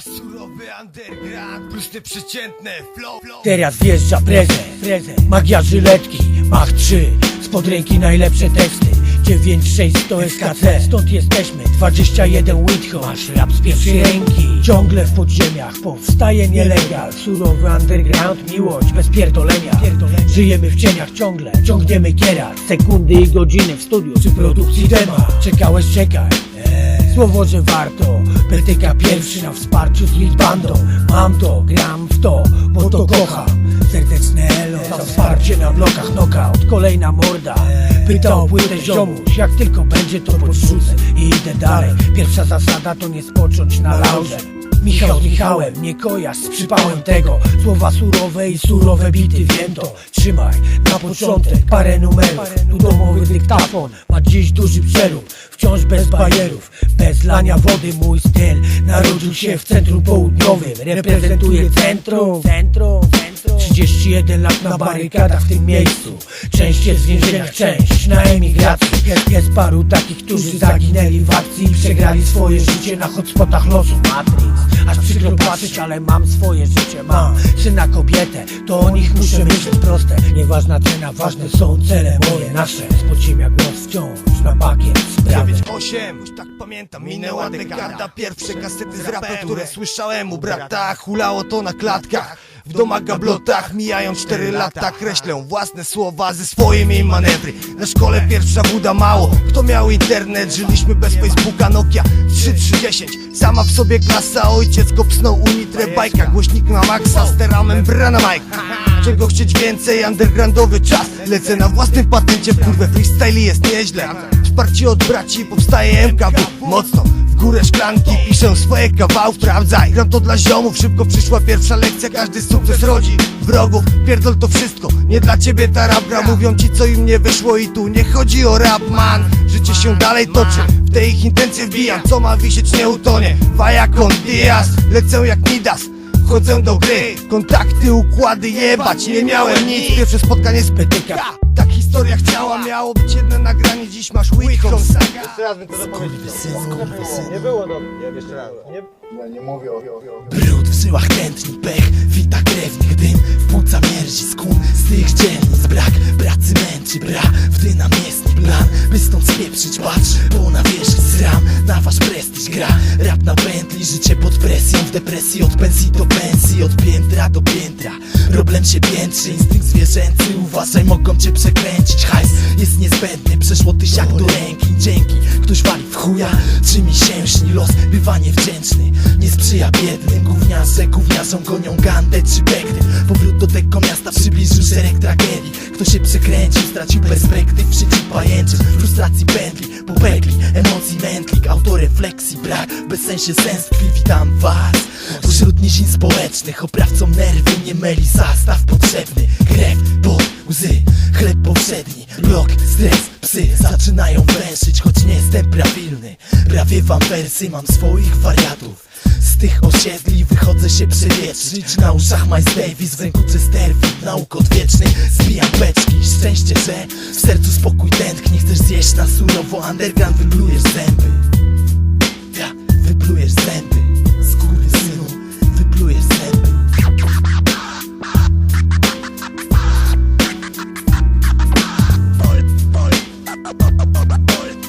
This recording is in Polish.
Surowy underground te przeciętne flow, flow. Teraz wjeżdża prezent Magia żyletki, Mach 3 Spod ręki najlepsze teksty 96 to SKC Stąd jesteśmy, 21 Whitehall. Masz rap z pierwszej ręki. Ciągle w podziemiach. Powstaje nielegal. Surowy underground, miłość bez pierdolenia. Żyjemy w cieniach ciągle, ciągniemy kierat. Sekundy i godziny w studiu. Przy produkcji dema. Czekałeś, czekaj. Eee, Słowo, że warto PTK pierwszy na wsparciu z lead bandą Mam to, gram w to, bo to kocham Serdeczne elo, za wsparcie na blokach knockout Kolejna morda, pyta o płytę ziomuś. Jak tylko będzie to podrzucę i idę dalej. Pierwsza zasada to nie spocząć na laurze Michał z Michałem, nie kojarz z przypałem tego. Słowa surowe i surowe bity, wiem to. Trzymaj, na początek parę numerów. Tu domowy dyktafon, ma dziś duży przerób Wciąż bez bajerów, bez lania wody. Mój styl narodził się w centrum południowym. Reprezentuje centrum, centrum, centrum. 31 lat na barykadach w tym miejscu. Część jest w więzieniach, część na emigracji. Jest, jest paru takich, którzy zaginęli w akcji I przegrali swoje życie na hotspotach losu. Matrix Aż przykro patrzeć, ale mam swoje życie Mam syna kobietę, to o nich muszę myśleć proste. Nieważna cena, ważne są cele moje, nasze. Z podziemia głos wciąż na bakiet sprawy 8, już tak pamiętam, minęła dekada. Pierwsze kasety z rapem, które słyszałem u brata. Hulało to na klatkach w domach gablotach mijają 4 lata Kreślę własne słowa ze swoimi manewry. Na szkole pierwsza buda mało Kto miał internet? Żyliśmy bez Facebooka Nokia 3310 Sama w sobie klasa Ojciec go psnął unitrę bajka. Głośnik na maksa Stera membrana mic Czego chcieć więcej? Undergroundowy czas. Lecę na własnym patencie W kurwę freestyle jest nieźle. Wsparcie od braci powstaje MKW Mocno w górę szklanki Piszę swoje kawały, sprawdzaj. Gram to dla ziomów, szybko przyszła pierwsza lekcja. Każdy sukces rodzi wrogów. Pierdol to wszystko, nie dla ciebie ta rap gra Mówią ci co im nie wyszło i tu nie chodzi o rap man. Życie się dalej toczy, w te ich intencje wbijam. Co ma wisieć nie utonie, Vaja con Diaz Lecę jak Midas Wchodzę do gry, kontakty, układy jebać Nie miałem nic, pierwsze spotkanie z PTK Tak historia chciała, miało być jedno nagranie. Dziś masz Whitehall saga Nie było dobrze. Jeszcze raz. Nie... Mówię o... Brud w żyłach tętni, pech, wita krewnych dym W płuca mierzi skun z tych dzielnic. Brak pracy męczy, bra W dynamiczny plan, by stąd spieprzyć Patrz, bo na wierzch zram Na wasz prestiż gra, rap na pętli Życie pod presją, w depresji Od pensji do pensji, od piętra do piętra. Problem się piętrzy, instynkt zwierzęcy Uważaj, mogą cię przekręcić. Hajs jest niezbędny, przeszło tysiak do ręki. Dzięki, ktoś wali w chuja Czy mi się śni los, bywa niewdzięczny Nie sprzyja biednym, gówniarze Gówniarzom gonią gandę czy bekty Powrót do tego miasta przybliżył szereg tragedii. Kto się przekręcił, stracił perspektyw W życiu pajęczym, frustracji pętli Popekli, emocji mętlik. Autorefleksji brak, bez sensie sens tkwi Witam was. Pośród nizin społecznych Oprawcom nerwy nie myli zastaw potrzebny. Krew, pot, łzy, chleb powszedni Blok, stres, psy zaczynają węszyć Choć nie jestem prawilny. Prawie wam wersy, mam swoich wariatów. Z tych osiedli wychodzę się przewietrzyć Na uszach Miles Davis, w ręku Chesterfield Nauk odwieczny, zbijam beczki Szczęście, że w sercu spokój tętni. Chcesz zjeść na surowo, underground Wyplujesz zęby. Ja, wyplujesz zęby. Bye.